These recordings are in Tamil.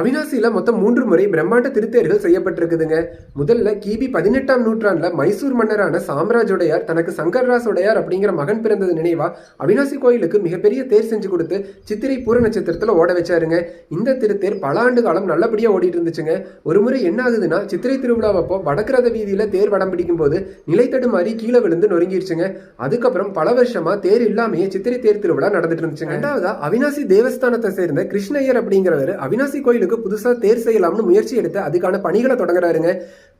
அவினாசியில் மொத்தம் மூன்று முறை பிரம்மாண்ட திருத்தேர்கள் செய்யப்பட்டிருக்குதுங்க. முதல்ல கிபி பதினெட்டாம் நூற்றாண்டில் மைசூர் மன்னரான சாம்ராஜ் உடையார் தனக்கு சங்கர்ராஸ் உடையார் அப்படிங்கிற மகன் பிறந்தது நினைவா? அவினாசி கோயிலுக்கு மிகப்பெரிய தேர் செஞ்சு கொடுத்து சித்திரை பூர நட்சத்திரத்தில் ஓட வச்சாருங்க. இந்த திருத்தேர் பல ஆண்டு காலம் நல்லபடியாக ஓடிட்டு இருந்துச்சுங்க. ஒரு முறை என்ன ஆகுதுன்னா சித்திரை திருவிழாவப்போ வடக்கிறத வீதியில் தேர் வடம் பிடிக்கும் போது நிலைத்தடு மாதிரி கீழே விழுந்து நொறுங்கிடுச்சுங்க அதுக்கப்புறம் பல வருஷமா தேர் இல்லாமையே சித்திரை தேர் திருவிழா நடந்துட்டு இருந்துச்சுங்க. ரெண்டாவதா அவினாசி தேவஸ்தானத்தை சேர்ந்த கிருஷ்ணய்யர் அப்படிங்கிறவர் அவினாசி கோயில் கோயிலுக்கு புதுசாக தேர் செய்யலாம்னு முயற்சி எடுத்து அதுக்கான பணிகளை தொடங்குறாருங்க.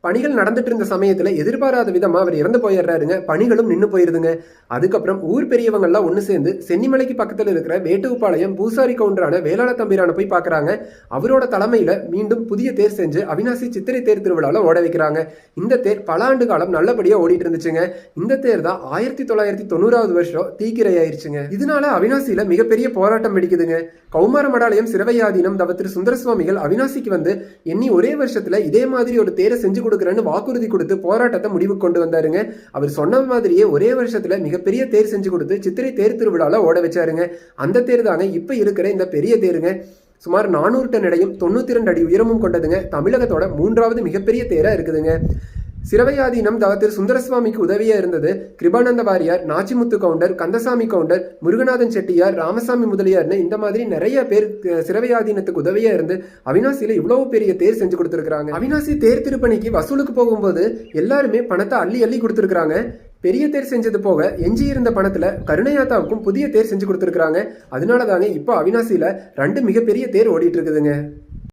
பணிகள் நடந்துட்டு இருந்த சமயத்தில் எதிர்பாராத விதமாக அவர் இறந்து போயிடுறாருங்க. பணிகளும் நின்று போயிருதுங்க. அதுக்கப்புறம் ஊர் பெரியவங்கள்லாம் ஒன்று சேர்ந்து சென்னிமலைக்கு பக்கத்தில் இருக்கிற வேட்டுப்பாளையம் பூசாரி கவுண்டரான வேளாள தம்பிரான போய் பார்க்குறாங்க அவரோட தலைமையில் மீண்டும் புதிய தேர் செஞ்சு அவினாசி சித்திரை தேர் திருவிழாவில் ஓட வைக்கிறாங்க. இந்த தேர் பல ஆண்டு காலம் நல்லபடியாக ஓடிட்டு இருந்துச்சுங்க. இந்த தேர் தான் ஆயிரத்தி தொள்ளாயிரத்தி தொண்ணூறாவது வருஷம் தீக்கிரை ஆயிருச்சுங்க இதனால அவினாசியில் மிகப்பெரிய போராட்டம் வெடிக்குதுங்க. கௌமார மடாலயம் சிறுவையாதீனம் தவ திரு சுந்தர சுவாமிகள் அவினாசிக்கு வந்து எண்ணி ஒரே வருஷத்துல இதே மாதிரி ஒரு தேரை செஞ்சு கொடுக்குறேன்னு வாக்குறுதி கொடுத்து போராட்டத்தை முடிவுக்கு கொண்டு வந்தாருங்க. அவர் சொன்ன மாதிரியே ஒரே வருஷத்துல மிகப்பெரிய தேர் செஞ்சு கொடுத்து சித்திரை தேர் திருவிழால ஓட வச்சாருங்க. அந்த தேர் தாங்க இப்ப இருக்கிற இந்த பெரிய தேருங்க. சுமார் நானூறு டன் எடையும் தொண்ணூத்தி ரெண்டு அடி உயரமும் கொண்டதுங்க. தமிழகத்தோட மூன்றாவது மிகப்பெரிய தேரா இருக்குதுங்க. சிறவையாதீனம் தவத்தில் சுந்தரசுவாமிக்கு உதவியா இருந்தது கிருபானந்த வாரியார் நாச்சிமுத்து கவுண்டர் கந்தசாமி கவுண்டர் முருகநாதன் செட்டியார் ராமசாமி முதலியார்னு இந்த மாதிரி நிறைய பேர் சிறவையாதீனத்துக்கு உதவியா இருந்து அவினாசியில இவ்வளவு பெரிய தேர் செஞ்சு கொடுத்துருக்காங்க அவினாசி தேர் திருப்பணிக்கு வசூலுக்கு போகும்போது எல்லாருமே பணத்தை அள்ளி அள்ளி கொடுத்துருக்காங்க பெரிய தேர் செஞ்சது போக எஞ்சி இருந்த பணத்துல கருணையாத்தாவுக்கும் புதிய தேர் செஞ்சு கொடுத்துருக்காங்க அதனால தாங்க இப்போ அவினாசியில ரெண்டு மிகப்பெரிய தேர் ஓடிட்டு இருக்குதுங்க.